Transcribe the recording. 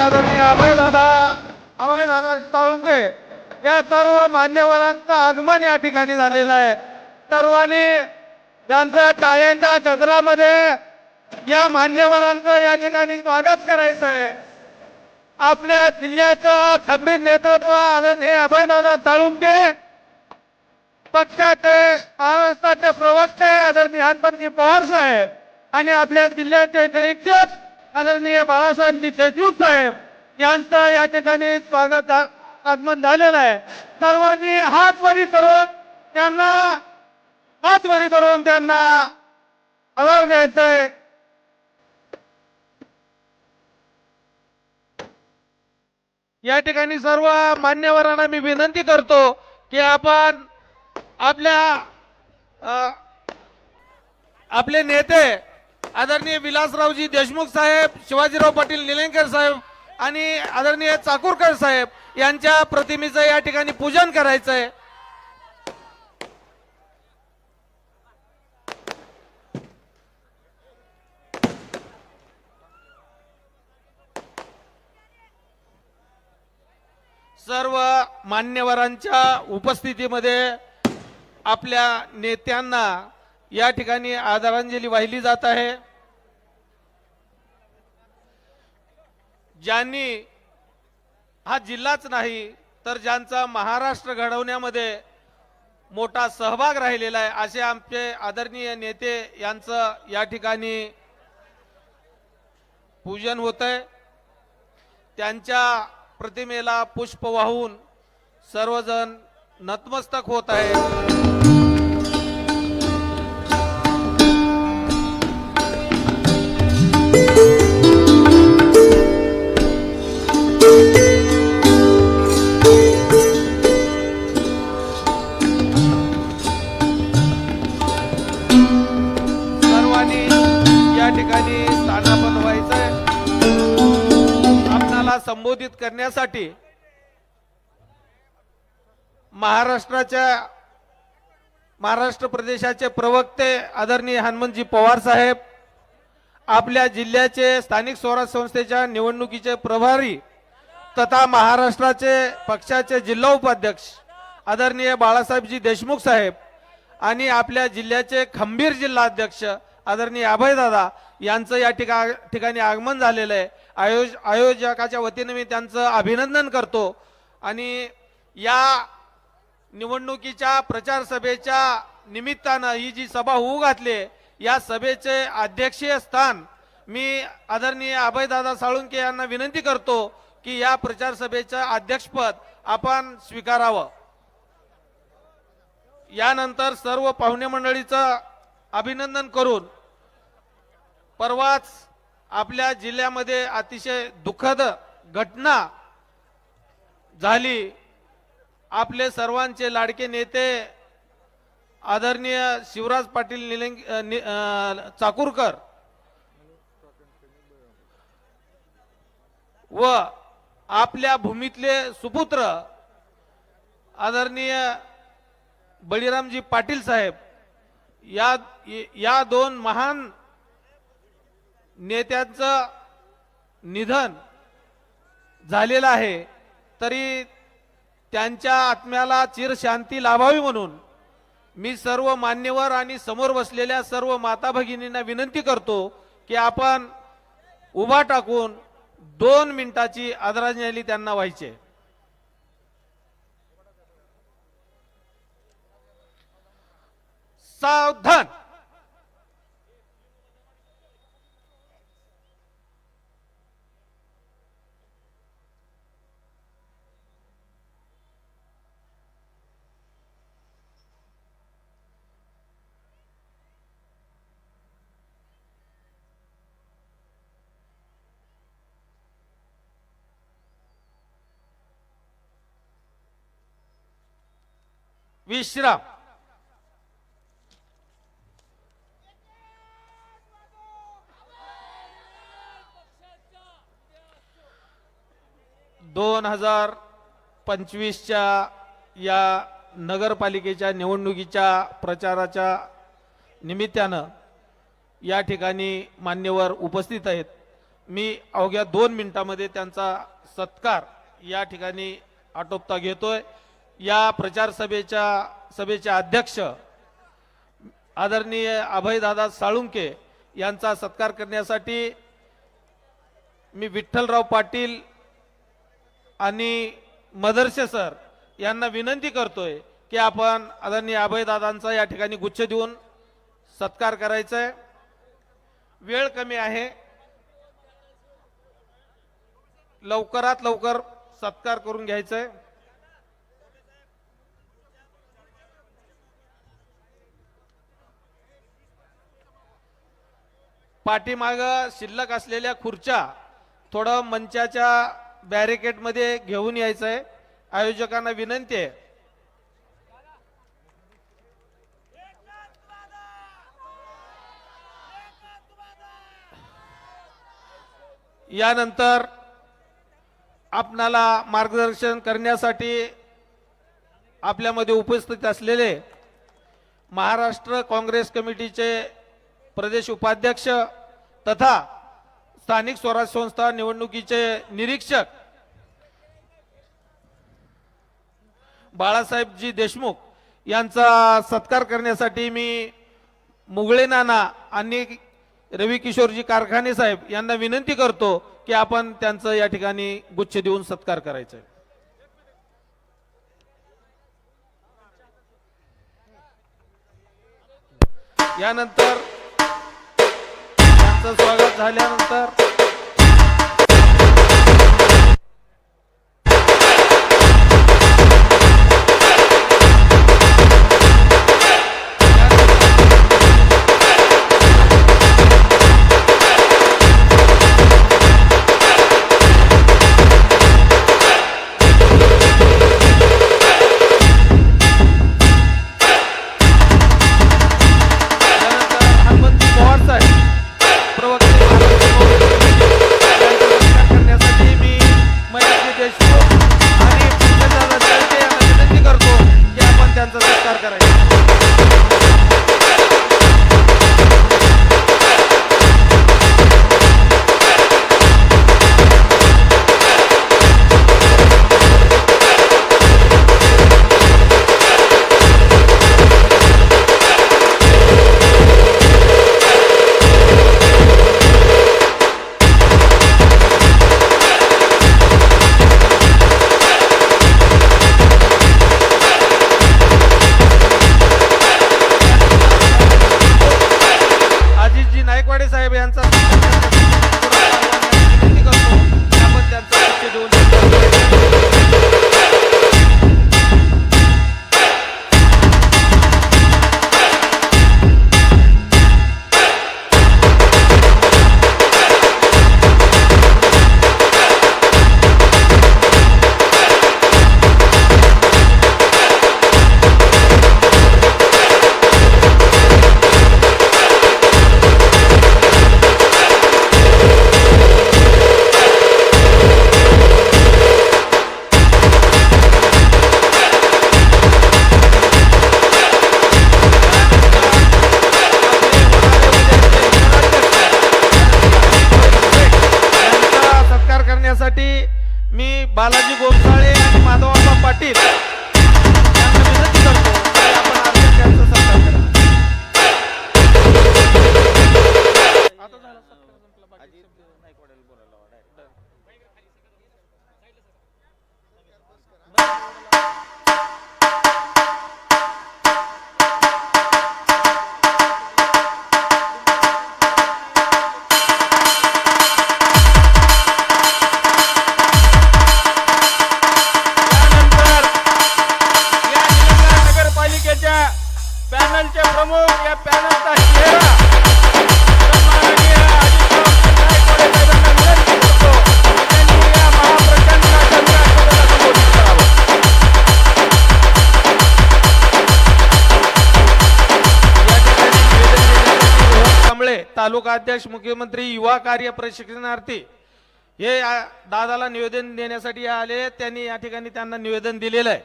आदरणीय अभय दादा अभय दादा या सर्व मान्यवरांचं आगमन या ठिकाणी झालेलं आहे. सर्वांनी त्यांचं टाळ्यांच्या चंद्रामध्ये या मान्यवरांचं या ठिकाणी स्वागत करायचं आहे. आपल्या जिल्ह्याचं खंबीर नेतृत्व आदरणीय अभयदादा तळुंगे पक्षाचे महाराष्ट्राचे प्रवक्ते आदरणीय हनुमंतजी पवार साहेब आणि आपल्या जिल्ह्याचे निरीक्षक आदरणीय बाळासाहेब देशमुख साहेब यांचं या ठिकाणी स्वागत आगमन झालेलं आहे. सर्वांनी हात वरी करून त्यांना हात वरी करून त्यांना आभार द्यायचंय. या ठिकाणी सर्व मान्यवरांना मी विनंती करतो की आपण आपल्या आपले नेते आदरणीय विलासरावजी देशमुख साहेब शिवाजीराव पाटील निलंगेकर साहेब आणि आदरणीय चाकूरकर साहेब यांच्या प्रतिमेचं या ठिकाणी पूजन करायचं आहे सर्व मान्यवरांच्या उपस्थितीमध्ये आपल्या नेत्यांना या ठिकाणी आदरांजली वाहिली जात आहे. ज्यांनी हा जिल्हाच नाही तर ज्यांचा महाराष्ट्र घडवण्यामध्ये मोठा सहभाग राहिलेला आहे असे आमचे आदरणीय नेते यांचं या ठिकाणी पूजन होत आहे त्यांच्या प्रतिमेला पुष्प वाहून सर्वजण नतमस्तक होत आहे ठिकाणी स्थानापन व्हायचंय. आपणाला संबोधित करण्यासाठी महाराष्ट्राच्या महाराष्ट्र प्रदेशाचे प्रवक्ते आदरणीय हनुमंतजी पवार साहेब आपल्या जिल्ह्याचे स्थानिक स्वराज्य संस्थेच्या निवडणुकीचे प्रभारी तथा महाराष्ट्राचे पक्षाचे जिल्हा उपाध्यक्ष आदरणीय बाळासाहेबजी देशमुख साहेब आणि आपल्या जिल्ह्याचे खंबीर जिल्हा अध्यक्ष आदरणीय अभयदादा यांचं या ठिका ठिकाणी आगमन झालेलं आहे. आयोज आयोजकाच्या वतीने मी त्यांचं अभिनंदन करतो. आणि या निवडणुकीच्या प्रचार सभेच्या निमित्तानं ही जी सभा होऊ घातली या सभेचे अध्यक्षीय स्थान मी आदरणीय अभयदादा साळुंके यांना विनंती करतो की या प्रचार सभेचं अध्यक्षपद आपण स्वीकारावं. यानंतर सर्व पाहुणे मंडळीचं अभिनंदन करून परवाच आपल्या जिल्ह्यामध्ये अतिशय दुःखद घटना झाली. आपले सर्वांचे लाडके नेते आदरणीय शिवराज पाटील निलंग नि- चाकूरकर व आपल्या भूमीतले सुपुत्र आदरणीय बळीरामजी पाटील साहेब या या दोन महान नेत्यांचं निधन झालेलं आहे तरी त्यांच्या आत्म्याला चिरशांती लाभावी म्हणून मी सर्व मान्यवर आणि समोर बसलेल्या सर्व माता भगिनींना विनंती करतो की आपण उभा टाकून दोन मिनिटाची आदरांजली त्यांना व्हायची सावधान. विश्राम. दोन हजार पंचवीसच्या या नगरपालिकेच्या निवडणुकीच्या प्रचाराच्या निमित्तानं या ठिकाणी मान्यवर उपस्थित आहेत. मी अवघ्या दोन मिनिटामध्ये त्यांचा सत्कार या ठिकाणी आटोपता घेतोय. या प्रचार सभेच्या सभेचे अध्यक्ष आदरणीय अभयदादा साळुंके यांचा सत्कार करण्यासाठी मी विठ्ठलराव पाटील आणि मदरसे सर यांना विनंती करतोय की आपण आदरणीय अभयदादांचा या ठिकाणी गुच्छ देऊन सत्कार करायचा आहे वेळ कमी आहे. लवकरात लवकर सत्कार करून घ्यायचा आहे पाठीमाग शिल्लक असलेल्या खुर्च्या थोडं मंचाच्या बॅरिकेडमध्ये घेऊन यायचं आहे आयोजकांना विनंती आहे. यानंतर आपणाला मार्गदर्शन करण्यासाठी आपल्यामध्ये उपस्थित असलेले महाराष्ट्र काँग्रेस कमिटीचे प्रदेश उपाध्यक्ष तथा स्थानिक स्वराज संस्था निवडणुकीचे निरीक्षक बाळासाहेबजी देशमुख यांचा सत्कार करण्यासाठी मी मुगळे नाना आणि रवी किशोरजी कारखाने साहेब यांना विनंती करतो की आपण त्यांचं या ठिकाणी गुच्छ देऊन सत्कार करायचा आहे. यानंतर स्वागत झाल्यानंतर शब्द नायकवाड्याला बोलायला लावा तालुका अध्यक्ष मुख्यमंत्री युवा कार्य प्रशिक्षणार्थी हे दादाला निवेदन देण्यासाठी आले. त्यांनी या ठिकाणी त्यांना निवेदन दिलेलं आहे.